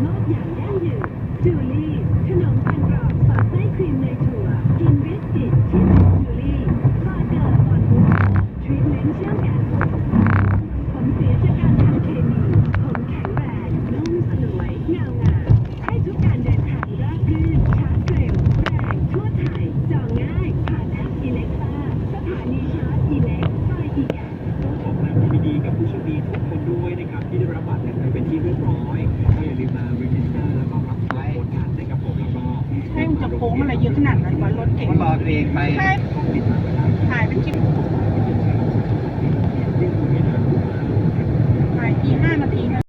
โลกอย่างยั่งยืนจูลี่ขนมปังกรอบสอดไส้ครีมเนยถั่วกินบิสกิตที่เป็นจูลี่ฟาเกอร์บอนบูทรีทเมนต์เชื่อมกันผมเสียจากการ ใช่มันจะโค้งอะไรเยอะขนาดนั้นวะรถเก่งนบอกเองไปใถ่ายเป็นคลิปถ่ายทีห้านาทีนะ